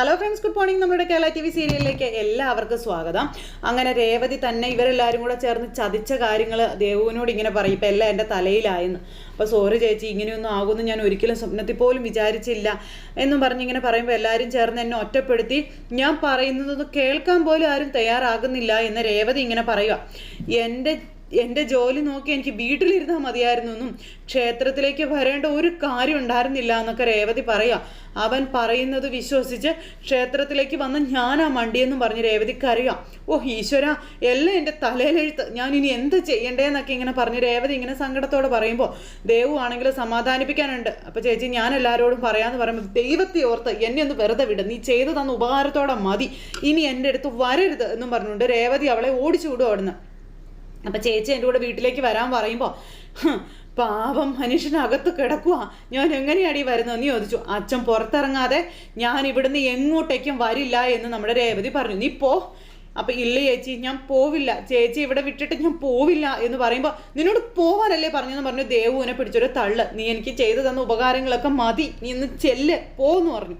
Hello friends good morning നമ്മുടെ Kerala T V സീരിയലിലേക്ക് എല്ലാവർക്കും സ്വാഗതം. അങ്ങനെ രേവതി തന്നെ ഇവരെല്ലാവരും കൂടെ ചേർന്ന് ചതിച്ച കാര്യങ്ങൾ ദേവുവിനോട് ഇങ്ങനെ പറയും. ഇപ്പം എല്ലാം എന്റെ തലയിലായെന്ന്. അപ്പോൾ സോറി ചേച്ചി ഇങ്ങനെയൊന്നും ആകുമെന്ന് ഞാൻ ഒരിക്കലും സ്വപ്നത്തിൽ പോലും വിചാരിച്ചില്ല എന്നും പറഞ്ഞ് ഇങ്ങനെ പറയുമ്പോൾ എല്ലാവരും ചേർന്ന് എന്നെ ഒറ്റപ്പെടുത്തി. ഞാൻ പറയുന്നത് കേൾക്കാൻ പോലും ആരും തയ്യാറാകുന്നില്ല എന്ന് രേവതി ഇങ്ങനെ പറയുക എന്റെ എന്റെ ജോലി നോക്കി എനിക്ക് വീട്ടിലിരുന്നാൽ മതിയായിരുന്നു എന്നും ക്ഷേത്രത്തിലേക്ക് വരേണ്ട ഒരു കാര്യം ഉണ്ടായിരുന്നില്ല എന്നൊക്കെ രേവതി പറയാ. അവൻ പറയുന്നത് വിശ്വസിച്ച് ക്ഷേത്രത്തിലേക്ക് വന്ന ഞാനാ മണ്ടിയെന്നും പറഞ്ഞ് രേവതിക്ക് അറിയാം ഓ ഈശ്വര എല്ലാം എന്റെ തലയിലെഴുത്ത്. ഞാൻ ഇനി എന്ത് ചെയ്യണ്ടേന്നൊക്കെ ഇങ്ങനെ പറഞ്ഞ് രേവതി ഇങ്ങനെ സങ്കടത്തോടെ പറയുമ്പോൾ ദേവു ആണെങ്കിൽ സമാധാനിപ്പിക്കാനുണ്ട്. അപ്പോൾ ചേച്ചി ഞാൻ എല്ലാവരോടും പറയാമെന്ന് പറയുമ്പോൾ ദൈവത്തെ ഓർത്ത് എന്നെ ഒന്ന് വെറുതെ വിട്. നീ ചെയ്തു തന്ന ഉപകാരത്തോടെ മതി. ഇനി എന്റെ അടുത്ത് വരരുത് എന്നും പറഞ്ഞുകൊണ്ട് രേവതി അവളെ ഓടിച്ചു വിടും അവിടുന്ന്. അപ്പം ചേച്ചി എന്റെ കൂടെ വീട്ടിലേക്ക് വരാൻ പറയുമ്പോൾ പാവം മനുഷ്യനകത്ത് കിടക്കുക ഞാൻ എങ്ങനെയാടി വരുന്നതെന്ന് ചോദിച്ചു. അച്ഛൻ പുറത്തിറങ്ങാതെ ഞാൻ ഇവിടുന്ന് എങ്ങോട്ടേക്കും വരില്ല എന്ന് നമ്മുടെ രേവതി പറഞ്ഞു. നീ പോ. അപ്പം ഇല്ല ചേച്ചി ഞാൻ പോവില്ല. ചേച്ചി ഇവിടെ വിട്ടിട്ട് ഞാൻ പോവില്ല. എന്ന് പറയുമ്പോൾ നിന്നോട് പോവാനല്ലേ പറഞ്ഞെന്ന് പറഞ്ഞു. ദേവുവിനെ പിടിച്ചൊരു തള്ള്. നീ എനിക്ക് ചെയ്തു തന്ന ഉപകാരങ്ങളൊക്കെ മതി. നീ ഇന്ന് ചെല്ല്. പോന്ന് പറഞ്ഞു.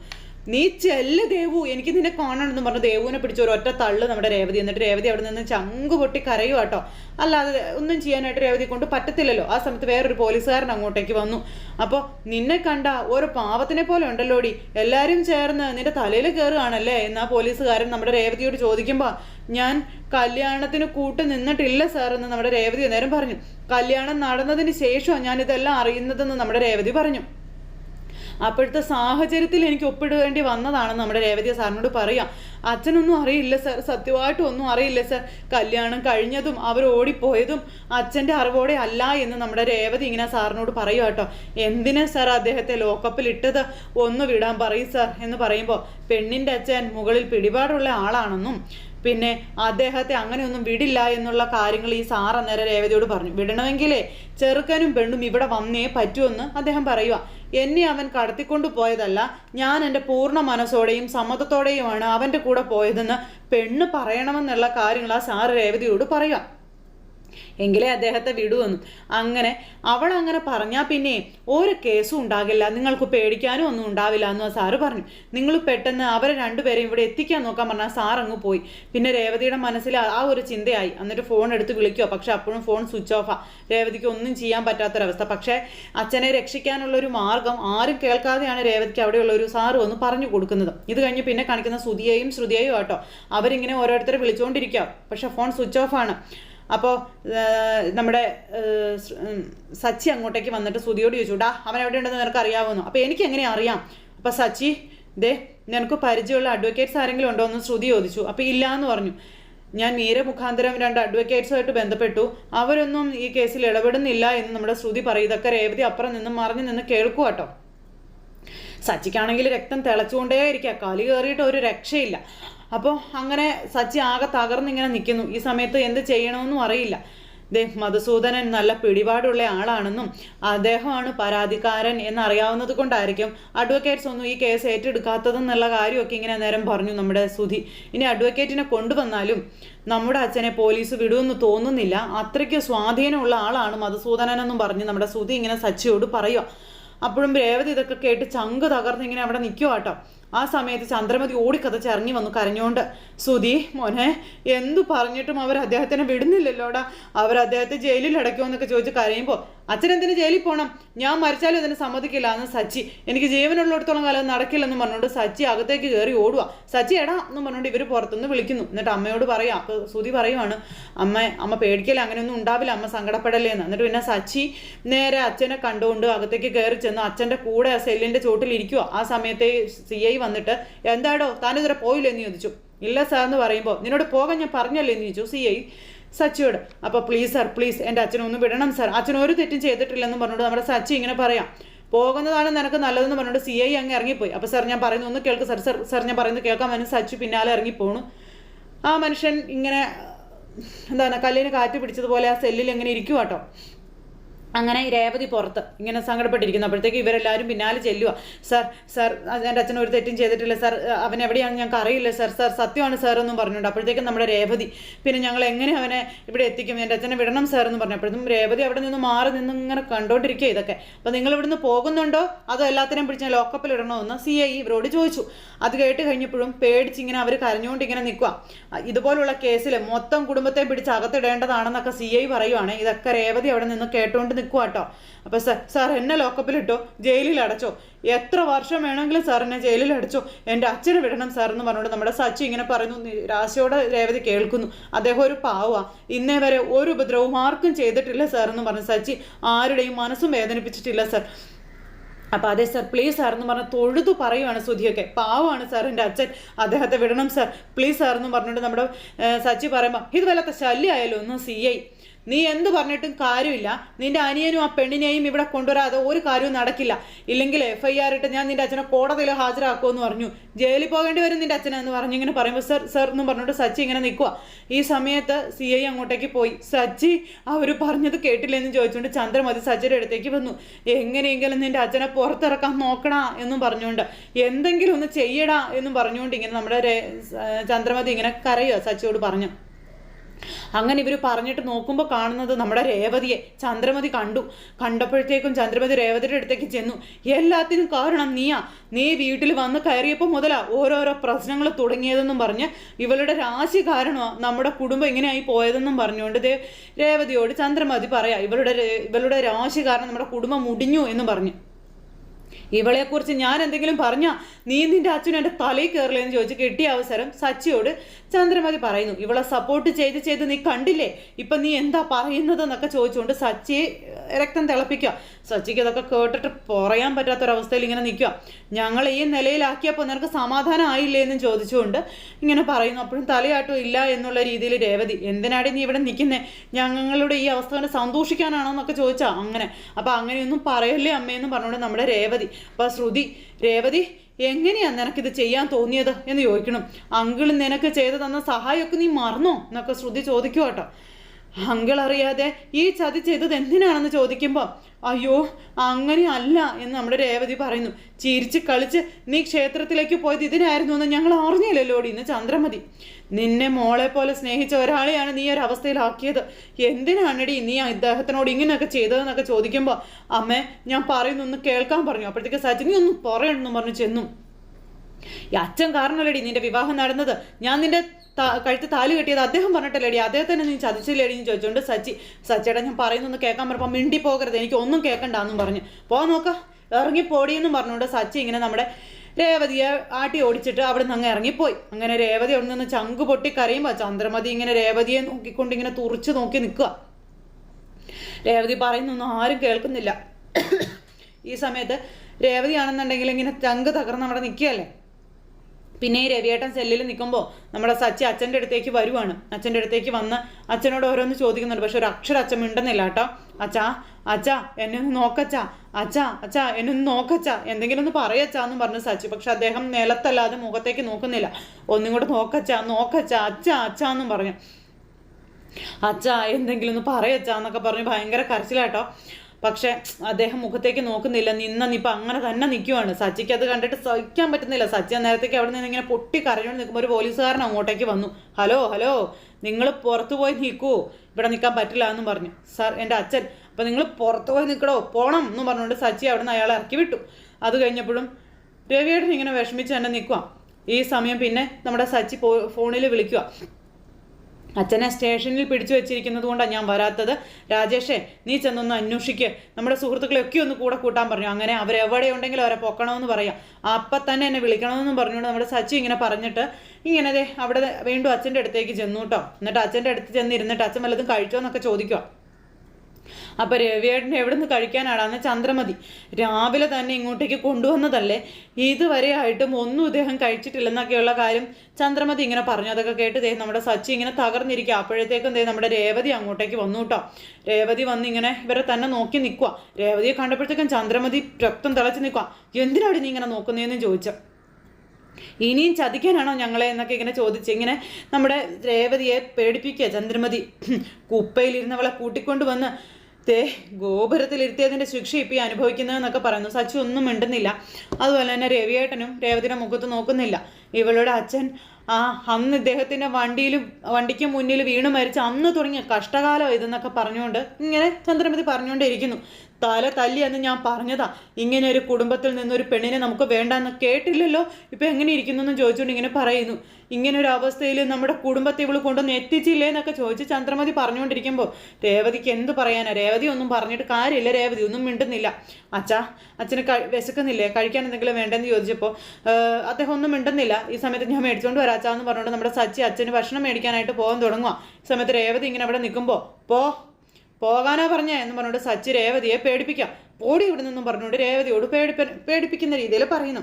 നീ ചെല്ല് ദേവു എനിക്ക് നിന്നെ കാണണമെന്ന് പറഞ്ഞു ദേവുവിനെ പിടിച്ച ഒരു ഒറ്റ തള്ളു നമ്മുടെ രേവതി എന്നിട്ട് രേവതി അവിടെ നിന്ന് ചങ്ക് പൊട്ടി കരയു കേട്ടോ അല്ലാതെ ഒന്നും ചെയ്യാനായിട്ട് രേവതി കൊണ്ട് പറ്റത്തില്ലല്ലോ. ആ സമയത്ത് വേറൊരു പോലീസുകാരൻ അങ്ങോട്ടേക്ക് വന്നു. അപ്പോൾ നിന്നെ കണ്ട ഒരു പാവത്തിനെ പോലെ ഉണ്ടല്ലോടി. എല്ലാവരും ചേർന്ന് നിന്റെ തലയിൽ കയറുകയാണല്ലേ എന്ന് പോലീസുകാരൻ നമ്മുടെ രേവതിയോട് ചോദിക്കുമ്പോൾ ഞാൻ കല്യാണത്തിന് കൂട്ട് നിന്നിട്ടില്ല സാർ എന്ന് നമ്മുടെ രേവതി നേരം പറഞ്ഞു. കല്യാണം നടന്നതിന് ശേഷമാണ് ഞാൻ ഇതെല്ലാം അറിയുന്നതെന്ന് നമ്മുടെ രേവതി പറഞ്ഞു. അപ്പോഴത്തെ സാഹചര്യത്തിൽ എനിക്ക് ഒപ്പിടേണ്ടി വന്നതാണെന്ന് നമ്മുടെ രേവതി സാറിനോട് പറയാം. അച്ഛനൊന്നും അറിയില്ല സർ. സത്യമായിട്ടും ഒന്നും അറിയില്ല സർ. കല്യാണം കഴിഞ്ഞതും അവർ ഓടിപ്പോയതും അച്ഛന്റെ അറിവോടെ അല്ല എന്ന് നമ്മുടെ രേവതി ഇങ്ങനെ സാറിനോട് പറയുക കേട്ടോ. എന്തിനാ സാർ അദ്ദേഹത്തെ ലോക്കപ്പിൽ ഇട്ടത്? ഒന്ന് വിടാൻ പറയും സർ എന്ന് പറയുമ്പോൾ പെണ്ണിന്റെ അച്ഛൻ മുകളിൽ പിടിപാടുള്ള ആളാണെന്നും പിന്നെ അദ്ദേഹത്തെ അങ്ങനെയൊന്നും വിടില്ല എന്നുള്ള കാര്യങ്ങൾ ഈ സാർ അന്നേരം രേവതിയോട് പറഞ്ഞു. വിടണമെങ്കിലേ ചെറുക്കനും പെണ്ണും ഇവിടെ വന്നേ പറ്റുമെന്ന് അദ്ദേഹം പറയുക എന്നെ അവൻ കടത്തിക്കൊണ്ടു പോയതല്ല ഞാൻ എന്റെ പൂർണ മനസ്സോടെയും സമ്മതത്തോടെയുമാണ് അവന്റെ കൂടെ പോയതെന്ന് പെണ്ണ് പറയണമെന്നുള്ള കാര്യങ്ങൾ ആ സാർ രേവതിയോട് പറയുക എങ്കിലേ അദ്ദേഹത്തെ വിടുവെന്നും. അങ്ങനെ അവൾ അങ്ങനെ പറഞ്ഞാൽ പിന്നെ ഒരു കേസും ഉണ്ടാകില്ല. നിങ്ങൾക്ക് പേടിക്കാനും ഒന്നും ഉണ്ടാവില്ല എന്ന് സാറ് പറഞ്ഞു. നിങ്ങൾ പെട്ടെന്ന് അവരെ രണ്ടുപേരെയും ഇവിടെ എത്തിക്കാൻ നോക്കാൻ പറഞ്ഞാൽ സാർ അങ്ങ് പോയി. പിന്നെ രേവതിയുടെ മനസ്സിൽ ആ ഒരു ചിന്തയായി. എന്നിട്ട് ഫോൺ എടുത്ത് വിളിക്കുക പക്ഷെ അപ്പോഴും ഫോൺ സ്വിച്ച് ഓഫാ. രേവതിക്ക് ഒന്നും ചെയ്യാൻ പറ്റാത്തൊരവസ്ഥ. പക്ഷേ അച്ഛനെ രക്ഷിക്കാനുള്ള ഒരു മാർഗം ആരും കേൾക്കാതെയാണ് രേവതിക്ക് അവിടെയുള്ള ഒരു സാറ് വന്ന് പറഞ്ഞു കൊടുക്കുന്നത്. ഇത് കഴിഞ്ഞ് പിന്നെ കാണിക്കുന്ന ശ്രുതിയെയും ശ്രുതിയെയും ആട്ടോ. അവരിങ്ങനെ ഓരോരുത്തരെ വിളിച്ചുകൊണ്ടിരിക്കുക പക്ഷെ ഫോൺ സ്വിച്ച് ഓഫ് ആണ് അപ്പോൾ നമ്മുടെ സച്ചി അങ്ങോട്ടേക്ക് വന്നിട്ട് ശ്രുതിയോട് ചോദിച്ചു ഡാ അവൻ എവിടെ ഉണ്ടെന്ന് നിനക്ക് അറിയാവുന്നു അപ്പോൾ എനിക്ക് എങ്ങനെ അറിയാം. അപ്പോൾ സച്ചി ദേ നിനക്ക് പരിചയമുള്ള അഡ്വക്കേറ്റ്സ് ആരെങ്കിലും ഉണ്ടോ? എന്ന് ശ്രുതി ചോദിച്ചു. അപ്പോൾ ഇല്ല എന്ന് പറഞ്ഞു. ഞാൻ നീര മുഖാന്തരം രണ്ട് അഡ്വക്കേറ്റ്സുമായിട്ട് ബന്ധപ്പെട്ടു. അവരൊന്നും ഈ കേസിൽ ഇടപെടുന്നില്ല എന്ന് നമ്മുടെ ശ്രുതി പറയും. ഇതൊക്കെ രേവതി അപ്പുറം നിന്ന് മറിഞ്ഞു നിന്ന് കേൾക്കുക കേട്ടോ സച്ചിക്കാണെങ്കിൽ രക്തം തിളച്ചുകൊണ്ടേ ഇരിക്കുക കാലി കയറിയിട്ട് ഒരു രക്ഷയില്ല. അപ്പോൾ അങ്ങനെ സച്ചി ആകെ തകർന്നിങ്ങനെ നിൽക്കുന്നു ഈ സമയത്ത് എന്ത് ചെയ്യണമെന്നും അറിയില്ല. ദേ മധുസൂദനൻ നല്ല പിടിപാടുള്ള ആളാണെന്നും അദ്ദേഹമാണ് പരാതിക്കാരൻ എന്നറിയാവുന്നത് കൊണ്ടായിരിക്കും അഡ്വക്കേറ്റ്സ് ഒന്നും ഈ കേസ് ഏറ്റെടുക്കാത്തതെന്നുള്ള കാര്യമൊക്കെ ഇങ്ങനെ നേരം പറഞ്ഞു നമ്മുടെ സുധി. ഇനി അഡ്വക്കേറ്റിനെ കൊണ്ടുവന്നാലും നമ്മുടെ അച്ഛനെ പോലീസ് വിടുമെന്ന് തോന്നുന്നില്ല. അത്രയ്ക്ക് സ്വാധീനമുള്ള ആളാണ് മധുസൂദനൻ എന്നും പറഞ്ഞ് നമ്മുടെ സുധി ഇങ്ങനെ സച്ചിയോട് പറയുക അപ്പോഴും രേവതി ഇതൊക്കെ കേട്ട് ചങ്ക് തകർന്ന് ഇങ്ങനെ അവിടെ നിൽക്കുക കേട്ടോ ആ സമയത്ത് ചന്ദ്രമതി ഓടിക്കതച്ച് ഇറങ്ങി വന്നു കരഞ്ഞുകൊണ്ട് സുധി മോനെ എന്തു പറഞ്ഞിട്ടും അവർ അദ്ദേഹത്തിനെ വിടുന്നില്ലല്ലോടാ. അവർ അദ്ദേഹത്തെ ജയിലിൽ അടയ്ക്കുമെന്നൊക്കെ ചോദിച്ച് കരയുമ്പോൾ അച്ഛൻ എന്തിനു ജയിലിൽ പോകണം ഞാൻ മരിച്ചാലും ഇതിന് സമ്മതിക്കില്ല. എന്ന് സച്ചി എനിക്ക് ജീവനുള്ളിടത്തോളം കാലം നടക്കില്ലെന്ന് പറഞ്ഞുകൊണ്ട് സച്ചി അകത്തേക്ക് കയറി ഓടുക സച്ചി എടാ എന്ന് പറഞ്ഞുകൊണ്ട് ഇവർ പുറത്തുനിന്ന് വിളിക്കുന്നു. എന്നിട്ട് അമ്മയോട് പറയാം. അപ്പോൾ സുധി പറയുവാണ് അമ്മ അമ്മ പേടിക്കല അങ്ങനെയൊന്നും ഉണ്ടാവില്ല. അമ്മ സങ്കടപ്പെടല്ലേ എന്ന് എന്നിട്ട് പിന്നെ സച്ചി നേരെ അച്ഛനെ കണ്ടുകൊണ്ട് അകത്തേക്ക് കയറി ചെന്ന് അച്ഛന്റെ കൂടെ ആ സെല്ലിന്റെ ചോട്ടിൽ ഇരിക്കുക ആ സമയത്തെ സി ഐ വന്നിട്ട് എന്താടോ താനിതുവരെ പോയില്ലെന്ന് ചോദിച്ചു. ഇല്ല സാർ എന്ന് പറയുമ്പോൾ നിന്നോട് പോകാൻ ഞാൻ പറഞ്ഞല്ലേ? എന്ന് ചോദിച്ചു. സി ഐ സച്ചിയോട് അപ്പോൾ പ്ലീസ് സാർ പ്ലീസ് എന്റെ അച്ഛനൊന്ന് വിടണം സാർ അച്ഛൻ ഒരു തെറ്റും ചെയ്തിട്ടില്ലെന്ന് പറഞ്ഞുകൊണ്ട് നമ്മുടെ സച്ചി ഇങ്ങനെ പറയാം. പോകുന്നതാണ് നിനക്ക് നല്ലതെന്ന് പറഞ്ഞുകൊണ്ട് സി ഐ അങ്ങ് ഇറങ്ങിപ്പോയി. അപ്പോൾ സാർ ഞാൻ പറയുന്നത് ഒന്ന് കേൾക്ക് സാർ സർ സാർ ഞാൻ പറയുന്നത് കേൾക്കാൻ വേണ്ടി സച്ചു പിന്നാലെ ഇറങ്ങിപ്പോണു. ആ മനുഷ്യൻ ഇങ്ങനെ എന്താണ് കല്ലിന് കാറ്റ് പിടിച്ചതുപോലെ ആ സെല്ലിൽ എങ്ങനെ ഇരിക്കും കേട്ടോ അങ്ങനെ രേവതി പുറത്ത് ഇങ്ങനെ സങ്കടപ്പെട്ടിരിക്കുന്നു. അപ്പോഴത്തേക്ക് ഇവരെല്ലാവരും പിന്നാലെ ചെല്ലുക സാർ സാർ എന്റെ അച്ഛൻ ഒരു തെറ്റും ചെയ്തിട്ടില്ല. സാർ അവൻ എവിടെയാണ് ഞങ്ങൾക്ക് അറിയില്ല. സാർ സാർ സത്യമാണ് സാർ എന്നും പറഞ്ഞുകൊണ്ട് അപ്പോഴത്തേക്കും നമ്മുടെ രേവതി പിന്നെ ഞങ്ങൾ എങ്ങനെ അവനെ ഇവിടെ എത്തിക്കും? എന്റെ അച്ഛനെ വിടണം സാർ എന്ന് പറഞ്ഞു. അപ്പോഴത്തും രേവതി അവിടെ നിന്ന് മാറി നിന്ന് ഇങ്ങനെ കണ്ടോണ്ടിരിക്കുക ഇതൊക്കെ. അപ്പോൾ നിങ്ങൾ ഇവിടുന്ന് പോകുന്നുണ്ടോ? അതോ എല്ലാത്തിനെയും പിടിച്ച് ഞാൻ ലോക്കപ്പിൽ ഇടണോ എന്ന് സി ഐ ഇവരോട് ചോദിച്ചു. അത് കേട്ട് കഴിഞ്ഞപ്പോഴും പേടിച്ച് ഇങ്ങനെ അവർ കരഞ്ഞുകൊണ്ട് ഇങ്ങനെ നിൽക്കുക ഇതുപോലുള്ള കേസിൽ മൊത്തം കുടുംബത്തെ പിടിച്ച് അകത്തിടേണ്ടതാണെന്നൊക്കെ സി ഐ പറയുവാണ്. ഇതൊക്കെ രേവതി അവിടെ നിന്ന് കേട്ടോണ്ട് നിൽക്കുക കേട്ടോ അപ്പോൾ സാർ സാർ എന്നെ ലോക്കപ്പിലിട്ടോ ജയിലിൽ അടച്ചോ എത്ര വർഷം വേണമെങ്കിലും സാർ എന്നെ ജയിലിൽ അടച്ചോ എന്റെ അച്ഛനെ വിടണം സാർ എന്ന് പറഞ്ഞോണ്ട് നമ്മുടെ സച്ചി ഇങ്ങനെ പറയുന്നു. രാശിയോടെ രേവതി കേൾക്കുന്നു. അദ്ദേഹം ഒരു പാവ ഇന്നേ വരെ ഒരു ഉപദ്രവവും ആർക്കും ചെയ്തിട്ടില്ല സാർ എന്ന് പറഞ്ഞു സച്ചി. ആരുടെയും മനസ്സും വേദനിപ്പിച്ചിട്ടില്ല സാർ അപ്പോൾ അതെ സാർ പ്ലീസ് സാർ എന്ന് പറഞ്ഞാൽ തൊഴുതു പറയുവാണ് സുധിയൊക്കെ പാവമാണ് സാർ എന്റെ അച്ഛൻ. അദ്ദേഹത്തെ വിടണം സാർ പ്ലീസ് സാർ എന്ന് പറഞ്ഞിട്ട് നമ്മുടെ സച്ചി പറയുമ്പോൾ ഇത് വല്ലാത്ത ശല്യമായാലോ ഒന്ന് സി ഐ. നീ എന്ത് പറഞ്ഞിട്ടും കാര്യമില്ല. നിന്റെ അനിയനും ആ പെണ്ണിനെയും ഇവിടെ കൊണ്ടുവരാതെ ഒരു കാര്യവും നടക്കില്ല. ഇല്ലെങ്കിൽ എഫ് ഐ ആർ ഇട്ട് ഞാൻ നിന്റെ അച്ഛനെ കോടതിയിൽ ഹാജരാക്കുമെന്ന് പറഞ്ഞു. ജയിലിൽ പോകേണ്ടി വരും നിന്റെ അച്ഛനെന്ന് പറഞ്ഞു ഇങ്ങനെ പറയുമ്പോൾ സർ സർ എന്ന് പറഞ്ഞിട്ട് സച്ചി ഇങ്ങനെ നിൽക്കുക ഈ സമയത്ത് സി ഐ അങ്ങോട്ടേക്ക് പോയി. സച്ചി അവർ പറഞ്ഞത് കേട്ടില്ലെന്ന് ചോദിച്ചുകൊണ്ട് ചന്ദ്രമതി സച്ചിയുടെ അടുത്തേക്ക് വന്നു. എങ്ങനെയെങ്കിലും നിന്റെ അച്ഛനെ പുറത്തിറക്കാൻ നോക്കണ എന്നും പറഞ്ഞുകൊണ്ട് എന്തെങ്കിലും ഒന്ന് ചെയ്യടാ എന്നും പറഞ്ഞുകൊണ്ട് ഇങ്ങനെ നമ്മുടെ ചന്ദ്രമതി ഇങ്ങനെ കരയുക സച്ചിയോട് പറഞ്ഞു. അങ്ങനെ ഇവർ പറഞ്ഞിട്ട് നോക്കുമ്പോൾ കാണുന്നത് നമ്മുടെ രേവതിയെ. ചന്ദ്രമതി കണ്ടു. കണ്ടപ്പോഴത്തേക്കും ചന്ദ്രമതി രേവതിയുടെ അടുത്തേക്ക് ചെന്നു. എല്ലാത്തിനും കാരണം നീയാ. നീ വീട്ടിൽ വന്ന് കയറിയപ്പോൾ മുതലാ ഓരോരോ പ്രശ്നങ്ങൾ തുടങ്ങിയതെന്നും പറഞ്ഞ് ഇവളുടെ രാശി കാരണമാണ് നമ്മുടെ കുടുംബം ഇങ്ങനെയായി പോയതെന്നും പറഞ്ഞുകൊണ്ട് ദേ രേവതിയോട് ചന്ദ്രമതി പറയാ ഇവളുടെ ഇവളുടെ രാശി കാരണം നമ്മുടെ കുടുംബം മുടിഞ്ഞു എന്നും പറഞ്ഞു. ഇവളെക്കുറിച്ച് ഞാൻ എന്തെങ്കിലും പറഞ്ഞാ നീ നിന്റെ അച്ഛനും എന്റെ തലയിൽ കയറില്ലെന്ന് ചോദിച്ച് കിട്ടിയ അവസരം സച്ചിയോട് ചന്ദ്രമതി പറയുന്നു. ഇവളെ സപ്പോർട്ട് ചെയ്ത് ചെയ്ത് നീ കണ്ടില്ലേ? ഇപ്പൊ നീ എന്താ പറയുന്നത് എന്നൊക്കെ ചോദിച്ചുകൊണ്ട് സച്ചിയെ രക്തം തിളപ്പിക്കുക. സച്ചിക്ക് അതൊക്കെ കേട്ടിട്ട് പറയാൻ പറ്റാത്തൊരവസ്ഥയിൽ ഇങ്ങനെ നിൽക്കുക. ഞങ്ങൾ ഈ നിലയിലാക്കിയപ്പോൾ നിനക്ക് സമാധാനം ആയില്ലേ എന്നും ചോദിച്ചുകൊണ്ട് ഇങ്ങനെ പറയുന്നു. അപ്പോഴും തലയാട്ടും ഇല്ല എന്നുള്ള രീതിയിൽ രേവതി. എന്തിനാടി നീ ഇവിടെ നിൽക്കുന്നേ? ഞങ്ങളുടെ ഈ അവസ്ഥ കൊണ്ട് സന്തോഷിക്കാനാണോ എന്നൊക്കെ ചോദിച്ചാൽ അങ്ങനെ. അപ്പോൾ അങ്ങനെയൊന്നും പറയല്ലേ അമ്മയെന്നും പറഞ്ഞുകൊണ്ട് നമ്മുടെ രേവതി അപ്പോൾ ശ്രുതി രേവതി എങ്ങനെയാണ് നിനക്കിത് ചെയ്യാൻ തോന്നിയത് എന്ന് ചോദിക്കണം. അങ്കിൾ നിനക്ക് ചെയ്തു തന്ന സഹായമൊക്കെ നീ മറന്നോ? എന്നൊക്കെ ശ്രുതി ചോദിക്കുക കേട്ടോ അങ്കിൾ അറിയാതെ ഈ ചതി ചെയ്തത് എന്തിനാണെന്ന് ചോദിക്കുമ്പോൾ അയ്യോ അങ്ങനെ അല്ല എന്ന് നമ്മുടെ രേവതി പറയുന്നു. ചിരിച്ച് കളിച്ച് നീ ക്ഷേത്രത്തിലേക്ക് പോയത് ഇതിനായിരുന്നു എന്ന് ഞങ്ങൾ അറിഞ്ഞില്ലല്ലോ ഇന്ന് ചന്ദ്രമതി. നിന്നെ മോളെ പോലെ സ്നേഹിച്ച ഒരാളെയാണ് നീ ഒരു അവസ്ഥയിലാക്കിയത്. എന്തിനാണടി നീ ഇദ്ദേഹത്തിനോട് ഇങ്ങനെയൊക്കെ ചെയ്തതെന്നൊക്കെ ചോദിക്കുമ്പോൾ അമ്മേ ഞാൻ പറയുന്നു ഒന്ന് കേൾക്കാൻ പറഞ്ഞു. അപ്പോഴത്തേക്ക് സജിനി ഒന്ന് പറയണമെന്ന് പറഞ്ഞു ചെന്നു. ഈ അച്ഛൻ കാരണമല്ലടി നിന്റെ വിവാഹം നടന്നത്? ഞാൻ നിന്റെ കഴുത്ത് താലി കെട്ടിയത് അദ്ദേഹം പറഞ്ഞിട്ടല്ലേടി? തന്നെ നീ ചതിച്ചില്ലേടി എന്ന് ചോദിച്ചുകൊണ്ട് സച്ചി സച്ചിയുടെ ഞാൻ പറയുന്നൊന്ന് കേൾക്കാൻ പറഞ്ഞപ്പോൾ മിണ്ടി പോകരുത് എനിക്ക് ഒന്നും കേൾക്കണ്ടെന്നും പറഞ്ഞു. പോ നോക്ക. പോടിയെന്ന് പറഞ്ഞുകൊണ്ട് സച്ചി ഇങ്ങനെ നമ്മുടെ രേവതിയെ ആട്ടി ഓടിച്ചിട്ട് അവിടെ നിന്ന് അങ്ങ് ഇറങ്ങിപ്പോയി. അങ്ങനെ രേവതി അവിടെ നിന്ന് ചങ്ക് പൊട്ടി കരയുമ്പോൾ ചന്ദ്രമതി ഇങ്ങനെ രേവതിയെ നോക്കിക്കൊണ്ട് ഇങ്ങനെ തുറച്ച് നോക്കി നിൽക്കുക രേവതി പറയുന്നൊന്നും ആരും കേൾക്കുന്നില്ല. ഈ സമയത്ത് രേവതി ആണെന്നുണ്ടെങ്കിൽ ഇങ്ങനെ ചങ്ക് തകർന്ന് അവിടെ നിൽക്കുകയല്ലേ? പിന്നെ ഈ രവിയേട്ടൻ സെല്ലിൽ നിൽക്കുമ്പോൾ നമ്മുടെ സച്ചി അച്ഛന്റെ അടുത്തേക്ക് വരുവാണ്. അച്ഛന്റെ അടുത്തേക്ക് വന്ന് അച്ഛനോട് ഓരോന്ന് ചോദിക്കുന്നുണ്ട്. പക്ഷെ ഒരു അക്ഷര അച്ഛൻ മിണ്ടുന്നില്ല കേട്ടോ. അച്ഛാ അച്ഛാ എന്നെ ഒന്ന് നോക്കച്ചാ. അച്ഛാ അച്ഛാ എന്നെ ഒന്ന് നോക്കച്ചാ. എന്തെങ്കിലും ഒന്ന് പറയച്ചാന്നും പറഞ്ഞു സച്ചി. പക്ഷെ അദ്ദേഹം നിലത്തല്ലാതെ മുഖത്തേക്ക് നോക്കുന്നില്ല. ഒന്നും കൂടെ നോക്കച്ചാ നോക്കച്ചാ അച്ഛാ അച്ഛാ എന്നും പറഞ്ഞു. അച്ഛാ എന്തെങ്കിലും ഒന്ന് പറയച്ചാ എന്നൊക്കെ പറഞ്ഞ് ഭയങ്കര കരച്ചിലാട്ടോ പക്ഷേ അദ്ദേഹം മുഖത്തേക്ക് നോക്കുന്നില്ല. നിന്ന നിപ്പം അങ്ങനെ തന്നെ നിൽക്കുവാണ് സച്ചിക്ക് അത് കണ്ടിട്ട് സഹിക്കാൻ പറ്റുന്നില്ല. സച്ചി നേരത്തേക്ക് അവിടെ നിന്ന് ഇങ്ങനെ പൊട്ടി കരഞ്ഞുകൊണ്ട് നിൽക്കുമ്പോൾ ഒരു പോലീസുകാരൻ അങ്ങോട്ടേക്ക് വന്നു. ഹലോ ഹലോ നിങ്ങൾ പുറത്തു പോയി നിൽക്കൂ. ഇവിടെ നിൽക്കാൻ പറ്റില്ല എന്നും പറഞ്ഞു. സാർ എന്റെ അച്ഛൻ. അപ്പോൾ നിങ്ങൾ പുറത്തു പോയി നിൽക്കണോ പോണം എന്നും പറഞ്ഞുകൊണ്ട് സച്ചി അവിടെ നിന്ന് അയാളെ ഇറക്കി വിട്ടു. അത് കഴിഞ്ഞപ്പോഴും രവിയേട്ടൻ ഇങ്ങനെ വിഷമിച്ച് തന്നെ നിൽക്കുക ഈ സമയം പിന്നെ നമ്മുടെ സച്ചി ഫോണിൽ വിളിക്കുക അച്ഛനെ സ്റ്റേഷനിൽ പിടിച്ചു വെച്ചിരിക്കുന്നത് കൊണ്ടാണ് ഞാൻ വരാത്തത്. രാജേഷേ നീ ചെന്നൊന്ന് അന്വേഷിക്ക്. നമ്മുടെ സുഹൃത്തുക്കളെയൊക്കെ ഒന്ന് കൂടെ കൂട്ടാൻ പറഞ്ഞു. അങ്ങനെ അവരെവിടെ ഉണ്ടെങ്കിലും അവരെ പൊക്കണമെന്ന് പറയാം. അപ്പം തന്നെ എന്നെ വിളിക്കണമെന്നും പറഞ്ഞുകൊണ്ട് നമ്മുടെ സച്ചി ഇങ്ങനെ പറഞ്ഞിട്ട് ഇങ്ങനെ അവിടെ വീണ്ടും അച്ഛന്റെ അടുത്തേക്ക് ചെന്നു കേട്ടോ. എന്നിട്ട് അച്ഛന്റെ അടുത്ത് ചെന്നിരുന്നിട്ട് അച്ഛൻ വല്ലതും കഴിച്ചോ എന്നൊക്കെ ചോദിക്കുക അപ്പൊ രവിയേട്ടൻ എവിടെ നിന്ന് കഴിക്കാനാടാന്ന് ചന്ദ്രമതി. രാവിലെ തന്നെ ഇങ്ങോട്ടേക്ക് കൊണ്ടുവന്നതല്ലേ? ഇതുവരെ ആയിട്ടും ഒന്നും ഇദ്ദേഹം കഴിച്ചിട്ടില്ലെന്നൊക്കെയുള്ള കാര്യം ചന്ദ്രമതി ഇങ്ങനെ പറഞ്ഞു. അതൊക്കെ കേട്ട് ദേ നമ്മുടെ സച്ചി ഇങ്ങനെ തകർന്നിരിക്കുക. അപ്പോഴത്തേക്കും ദേ നമ്മുടെ രേവതി അങ്ങോട്ടേക്ക് വന്നു കേട്ടോ. രേവതി വന്ന് ഇങ്ങനെ ഇവരെ തന്നെ നോക്കി നിൽക്കുക. രേവതിയെ കണ്ടപ്പോഴത്തേക്കും ചന്ദ്രമതി രക്തം തിളച്ച് നിൽക്കുക. എന്തിനാണ് നീ ഇങ്ങനെ നോക്കുന്നതെന്ന് ചോദിച്ചു. ഇനിയും ചതിക്കാനാണോ ഞങ്ങളെ? എന്നൊക്കെ ഇങ്ങനെ ചോദിച്ച് ഇങ്ങനെ നമ്മുടെ രേവതിയെ പേടിപ്പിക്കുക. ചന്ദ്രമതി കുപ്പയിലിരുന്നവളെ കൂട്ടിക്കൊണ്ട് വന്ന് തേ ഗോപുരത്തിലിരുത്തിയതിന്റെ ശിക്ഷ ഇപ്പം ഈ അനുഭവിക്കുന്നതെന്നൊക്കെ പറയുന്നു. സച്ചി ഒന്നും മിണ്ടുന്നില്ല. അതുപോലെ തന്നെ രവിയേട്ടനും രേവതിയുടെ മുഖത്ത് നോക്കുന്നില്ല. ഇവളുടെ അച്ഛൻ ആ അന്ന് ഇദ്ദേഹത്തിന്റെ വണ്ടിയിൽ വണ്ടിക്ക് മുന്നിൽ വീണ് മരിച്ച അന്ന് തുടങ്ങിയ കഷ്ടകാലം ഇതെന്നൊക്കെ പറഞ്ഞുകൊണ്ട് ഇങ്ങനെ ചന്ദ്രമതി പറഞ്ഞുകൊണ്ടേയിരിക്കുന്നു തല തല്ലി എന്ന് ഞാൻ പറഞ്ഞതാ. ഇങ്ങനെ ഒരു കുടുംബത്തിൽ നിന്നൊരു പെണ്ണിനെ നമുക്ക് വേണ്ടെന്ന് കേട്ടില്ലല്ലോ? ഇപ്പം എങ്ങനെ ഇരിക്കുന്നു എന്ന് ചോദിച്ചുകൊണ്ട് ഇങ്ങനെ പറയുന്നു. ഇങ്ങനെ ഒരു അവസ്ഥയിൽ നമ്മുടെ കുടുംബത്തെ ഇവൾ കൊണ്ടുവന്ന് എത്തിച്ചില്ലേ എന്നൊക്കെ ചോദിച്ച് ചന്ദ്രമതി പറഞ്ഞുകൊണ്ടിരിക്കുമ്പോൾ രേവതിക്ക് എന്ത് പറയാനാ? രേവതി ഒന്നും പറഞ്ഞിട്ട് കാര്യമില്ല രേവതി ഒന്നും മിണ്ടുന്നില്ല. അച്ഛാ അച്ഛന് വിശക്കുന്നില്ലേ? കഴിക്കാൻ എന്തെങ്കിലും വേണ്ടെന്ന് ചോദിച്ചപ്പോൾ അദ്ദേഹം ഒന്നും മിണ്ടുന്നില്ല. ഈ സമയത്ത് ഞാൻ മേടിച്ചുകൊണ്ട് വരാം അച്ഛാ എന്ന് പറഞ്ഞുകൊണ്ട് നമ്മുടെ സച്ചി അച്ഛന് ഭക്ഷണം മേടിക്കാനായിട്ട് പോകാൻ തുടങ്ങുക സമയത്ത് രേവതി ഇങ്ങനെ അവിടെ നിൽക്കുമ്പോൾ പോ പോകാനാ പറഞ്ഞ എന്ന് പറഞ്ഞുകൊണ്ട് സച്ചി രേവതിയെ പേടിപ്പിക്കാം. പോടി ഇവിടെ നിന്നും പറഞ്ഞുകൊണ്ട് രേവതിയോട് പേടിപ്പ പേടിപ്പിക്കുന്ന രീതിയിൽ പറയുന്നു.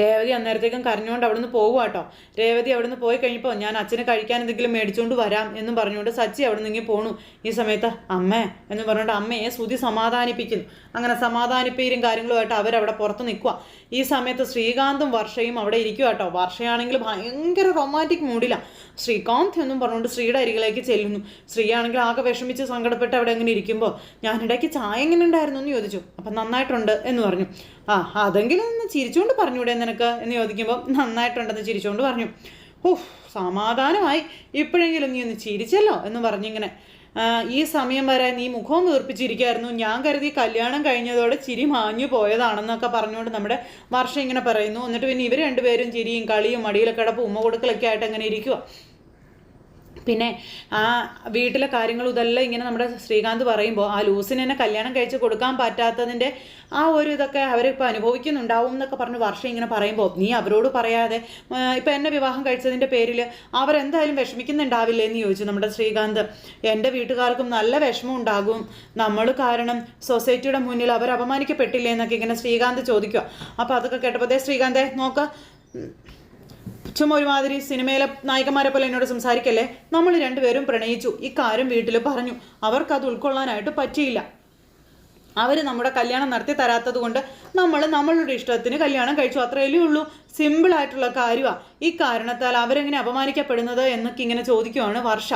രേവതി അന്നേരത്തേക്കും കരഞ്ഞുകൊണ്ട് അവിടുന്ന് പോകുക കേട്ടോ രേവതി അവിടുന്ന് പോയി കഴിഞ്ഞപ്പോൾ ഞാൻ അച്ഛനെ കഴിക്കാൻ എന്തെങ്കിലും മേടിച്ചുകൊണ്ട് വരാം എന്നും പറഞ്ഞുകൊണ്ട് സച്ചി അവിടെ നിന്ന് പോണു. ഈ സമയത്ത് അമ്മ എന്ന് പറഞ്ഞുകൊണ്ട് അമ്മയെ സുതി സമാധാനിപ്പിക്കുന്നു. അങ്ങനെ സമാധാനിപ്പേരും കാര്യങ്ങളുമായിട്ട് അവരവിടെ പുറത്ത് നിൽക്കുക ഈ സമയത്ത് ശ്രീകാന്തും വർഷയും അവിടെ ഇരിക്കുക കേട്ടോ വർഷയാണെങ്കിൽ ഭയങ്കര റൊമാന്റിക് മൂഡിലാണ് ശ്രീകാന്ത് എന്നും പറഞ്ഞുകൊണ്ട് ശ്രീയുടെ അരികിലേക്ക് ചെല്ലുന്നു. ശ്രീയാണെങ്കിൽ ആകെ വിഷമിച്ച് സങ്കടപ്പെട്ട് അവിടെ എങ്ങനെ ഇരിക്കുമ്പോൾ ഞാനിടയ്ക്ക് ചായ എങ്ങനെ ഉണ്ടായിരുന്നു എന്ന് ചോദിച്ചു. അപ്പം നന്നായിട്ടുണ്ട് എന്ന് പറഞ്ഞു. ആ അതെങ്കിലും ഒന്ന് ചിരിച്ചുകൊണ്ട് പറഞ്ഞൂടെ നിനക്ക് എന്ന് ചോദിക്കുമ്പോൾ നന്നായിട്ടുണ്ടെന്ന് ചിരിച്ചുകൊണ്ട് പറഞ്ഞു. ഓഹ് സമാധാനമായി. ഇപ്പോഴെങ്കിലും നീ ഒന്ന് ചിരിച്ചല്ലോ എന്ന് പറഞ്ഞിങ്ങനെ "ആ, ഈ സമയം വരെ നീ മുഖവും വീർപ്പിച്ചിരിക്കുകയായിരുന്നു ഞാൻ കരുതി കല്യാണം കഴിഞ്ഞതോടെ ചിരി മാഞ്ഞു പോയതാണെന്നൊക്കെ പറഞ്ഞുകൊണ്ട് നമ്മുടെ വർഷം ഇങ്ങനെ പറയുന്നു. എന്നിട്ട് പിന്നെ ഇവർ രണ്ടുപേരും ചിരിയും കളിയും മടിയിലക്കിടപ്പും ഉമ്മ കൊടുക്കലൊക്കെ ആയിട്ട് അങ്ങനെ ഇരിക്കുക പിന്നെ ആ വീട്ടിലെ കാര്യങ്ങൾ ഇതെല്ലാം ഇങ്ങനെ നമ്മുടെ ശ്രീകാന്ത് പറയുമ്പോൾ ആ ലൂസിന് തന്നെ കല്യാണം കഴിച്ച് കൊടുക്കാൻ പറ്റാത്തതിന്റെ ആ ഒരു ഇതൊക്കെ അവരിപ്പോൾ അനുഭവിക്കുന്നുണ്ടാവും എന്നൊക്കെ പറഞ്ഞ് വർഷം ഇങ്ങനെ പറയുമ്പോൾ നീ അവരോട് പറയാതെ ഇപ്പം എന്നെ വിവാഹം കഴിച്ചതിന്റെ പേരിൽ അവരെന്തായാലും വിഷമിക്കുന്നുണ്ടാവില്ലേ എന്ന് ചോദിച്ചു നമ്മുടെ ശ്രീകാന്ത്. എന്റെ വീട്ടുകാർക്കും നല്ല വിഷമം ഉണ്ടാകും. നമ്മൾ കാരണം സൊസൈറ്റിയുടെ മുന്നിൽ അവർ അപമാനിക്കപ്പെട്ടില്ലേ എന്നൊക്കെ ഇങ്ങനെ ശ്രീകാന്ത് ചോദിക്കുക അപ്പോൾ അതൊക്കെ കേട്ടപ്പോൾ ശ്രീകാന്തേ നോക്ക്. ചുമ്മാ ഒരുമാതിരി സിനിമയിലെ നായികമാരെ പോലെ എന്നോട് സംസാരിക്കല്ലേ? നമ്മൾ രണ്ടുപേരും പ്രണയിച്ചു. ഇക്കാര്യം വീട്ടിൽ പറഞ്ഞു. അവർക്ക് അത് ഉൾക്കൊള്ളാനായിട്ട് പറ്റിയില്ല. അവർ നമ്മുടെ കല്യാണം നടത്തി തരാത്തത് കൊണ്ട് നമ്മൾ നമ്മളുടെ ഇഷ്ടത്തിന് കല്യാണം കഴിച്ചു. അത്രയല്ലേ ഉള്ളൂ. സിമ്പിളായിട്ടുള്ള കാര്യമാണ് ഈ കാരണത്താൽ അവരെങ്ങനെ അപമാനിക്കപ്പെടുന്നത് എന്നൊക്കെ ഇങ്ങനെ ചോദിക്കുവാണ് വർഷ.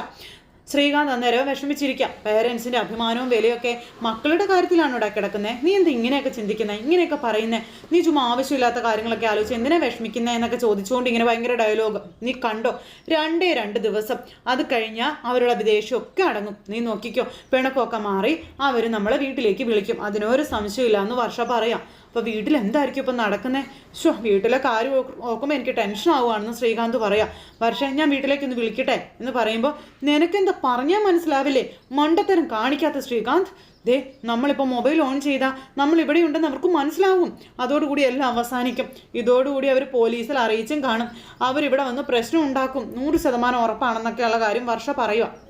ശ്രീകാന്ത് അന്നേരം വിഷമിച്ചിരിക്കാം. പേരൻസിന്റെ അഭിമാനവും വിലയൊക്കെ മക്കളുടെ കാര്യത്തിലാണ് ഇവിടെ കിടക്കുന്നത് നീ എന്ത് ഇങ്ങനെയൊക്കെ ചിന്തിക്കുന്നത് ഇങ്ങനെയൊക്കെ പറയുന്നത് നീ ചുമ്മാ ആവശ്യമില്ലാത്ത കാര്യങ്ങളൊക്കെ ആലോചിച്ച് എന്തിനാ വിഷമിക്കുന്നത് എന്നൊക്കെ ചോദിച്ചുകൊണ്ട് ഇങ്ങനെ ഭയങ്കര ഡയലോഗ് നീ കണ്ടോ? രണ്ടേ രണ്ട് ദിവസം. അത് കഴിഞ്ഞാൽ അവരുടെ വിദേശമൊക്കെ അടങ്ങും. നീ നോക്കിക്കോ പിണക്കമൊക്കെ മാറി അവർ നമ്മളെ വീട്ടിലേക്ക് വിളിക്കും. അതിനൊരു സംശയമില്ല എന്ന് വർഷ പറയാം. അപ്പോൾ വീട്ടിൽ എന്തായിരിക്കും ഇപ്പം നടക്കുന്നത് ഷോ വീട്ടിലെ കാര്യം നോക്കുമ്പോൾ എനിക്ക് ടെൻഷൻ ആവുകയാണെന്ന് ശ്രീകാന്ത് പറയാം. പക്ഷേ ഞാൻ വീട്ടിലേക്ക് ഒന്ന് വിളിക്കട്ടെ എന്ന് പറയുമ്പോൾ നിനക്കെന്താ പറഞ്ഞാൽ മനസ്സിലാവില്ലേ? മണ്ടത്തരം കാണിക്കാത്ത ശ്രീകാന്ത്. ദേ നമ്മളിപ്പോൾ മൊബൈൽ ഓൺ ചെയ്താൽ നമ്മൾ ഇവിടെ ഉണ്ടെന്ന് അവർക്ക് മനസ്സിലാവും. അതോടുകൂടി എല്ലാം അവസാനിക്കും. ഇതോടുകൂടി അവർ പോലീസിൽ അറിയിച്ചും കാണും. അവരിവിടെ വന്ന് പ്രശ്നം ഉണ്ടാക്കും. നൂറ് ശതമാനം ഉറപ്പാണെന്നൊക്കെയുള്ള കാര്യം വർഷ പറയുക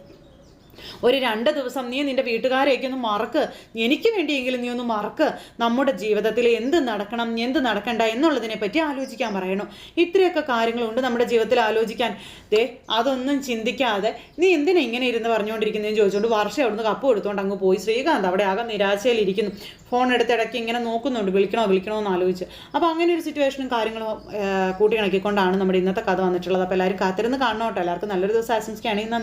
ഒരു രണ്ട് ദിവസം നീ നിന്റെ വീട്ടുകാരെയൊക്കെ ഒന്ന് മറക്ക്. എനിക്ക് വേണ്ടിയെങ്കിലും നീ ഒന്ന് മറക്ക്. നമ്മുടെ ജീവിതത്തിൽ എന്ത് നടക്കണം എന്ത് നടക്കണ്ട എന്നുള്ളതിനെ പറ്റി ആലോചിക്കാൻ പറയണം. ഇത്രയൊക്കെ കാര്യങ്ങളുണ്ട് നമ്മുടെ ജീവിതത്തിൽ ആലോചിക്കാൻ. ദേ അതൊന്നും ചിന്തിക്കാതെ നീ എന്തിനാ ഇങ്ങനെ ഇരുന്ന് പറഞ്ഞുകൊണ്ടിരിക്കുന്നതെന്ന് ചോദിച്ചുകൊണ്ട് വർഷം അവിടുന്ന് കപ്പ് കൊടുത്തുകൊണ്ട് അങ്ങ് പോയി. ശ്രീകാന്ത് അവിടെ ആകെ നിരാശയിലിരിക്കുന്നു. ഫോൺ എടുത്തിടയ്ക്ക് ഇങ്ങനെ നോക്കുന്നുണ്ട്. വിളിക്കണോ വിളിക്കണോ എന്ന് ആലോചിച്ച്. അപ്പോൾ അങ്ങനെ ഒരു സിറ്റുവേഷനും കാര്യങ്ങളും കൂട്ടി കണക്കിക്കൊണ്ടാണ് നമ്മുടെ ഇന്നത്തെ കഥ വന്നിട്ടുള്ളത്. അപ്പോൾ എല്ലാവരും കാത്തിരുന്ന് കാണണം കേട്ടോ എല്ലാവർക്കും നല്ലൊരു ദിവസം ആശംസിക്കുകയാണെങ്കിൽ നന്ദി.